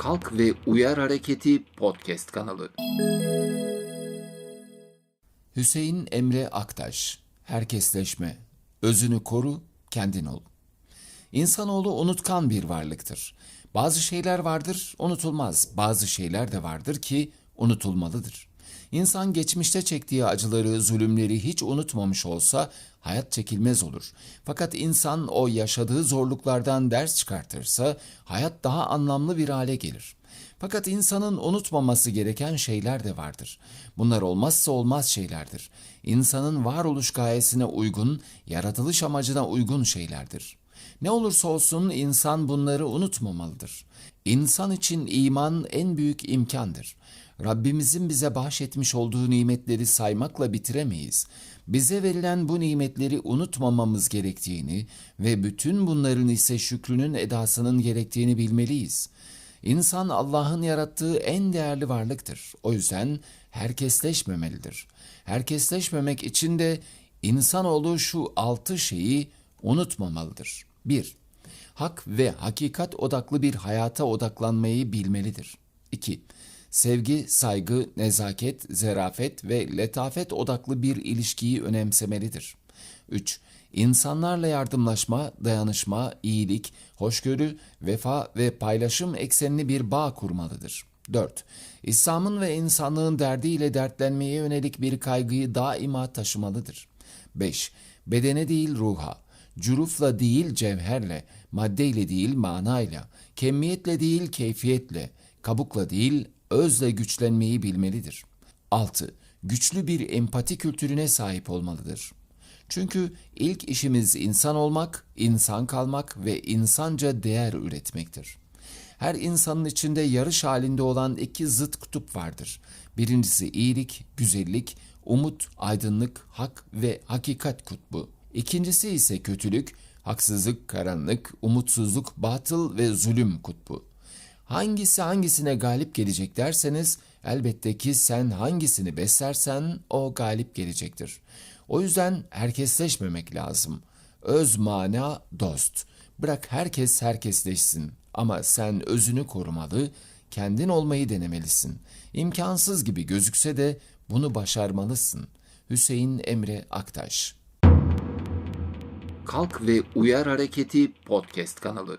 Kalk ve Uyar Hareketi podcast kanalı. Hüseyin Emre Aktaş Herkesleşme Özünü koru, kendin ol. İnsanoğlu unutkan bir varlıktır. Bazı şeyler vardır, unutulmaz. Bazı şeyler de vardır ki unutulmalıdır. İnsan geçmişte çektiği acıları, zulümleri hiç unutmamış olsa hayat çekilmez olur. Fakat insan o yaşadığı zorluklardan ders çıkartırsa hayat daha anlamlı bir hale gelir. Fakat insanın unutmaması gereken şeyler de vardır. Bunlar olmazsa olmaz şeylerdir. İnsanın varoluş gayesine uygun, yaratılış amacına uygun şeylerdir. Ne olursa olsun insan bunları unutmamalıdır. İnsan için iman en büyük imkandır. Rabbimizin bize bahşetmiş olduğu nimetleri saymakla bitiremeyiz. Bize verilen bu nimetleri unutmamamız gerektiğini ve bütün bunların ise şükrünün edasının gerektiğini bilmeliyiz. İnsan Allah'ın yarattığı en değerli varlıktır. O yüzden herkesleşmemelidir. Herkesleşmemek için de insanoğlu şu altı şeyi unutmamalıdır. 1. Hak ve hakikat odaklı bir hayata odaklanmayı bilmelidir. 2. Sevgi, saygı, nezaket, zerafet ve letafet odaklı bir ilişkiyi önemsemelidir. 3. İnsanlarla yardımlaşma, dayanışma, iyilik, hoşgörü, vefa ve paylaşım eksenli bir bağ kurmalıdır. 4. İslam'ın ve insanlığın derdiyle dertlenmeye yönelik bir kaygıyı daima taşımalıdır. 5. Bedene değil ruha, cürufla değil cevherle, maddeyle değil manayla, kemiyetle değil keyfiyetle, kabukla değil özle güçlenmeyi bilmelidir. 6. Güçlü bir empati kültürüne sahip olmalıdır. Çünkü ilk işimiz insan olmak, insan kalmak ve insanca değer üretmektir. Her insanın içinde yarış halinde olan iki zıt kutup vardır. Birincisi iyilik, güzellik, umut, aydınlık, hak ve hakikat kutbu. İkincisi ise kötülük, haksızlık, karanlık, umutsuzluk, batıl ve zulüm kutbu. Hangisi hangisine galip gelecek derseniz elbette ki sen hangisini beslersen o galip gelecektir. O yüzden herkesleşmemek lazım. Öz mana dost. Bırak herkes herkesleşsin ama sen özünü korumalı, kendin olmayı denemelisin. İmkansız gibi gözükse de bunu başarmalısın. Hüseyin Emre Aktaş Kalk ve Uyar Hareketi podcast kanalı.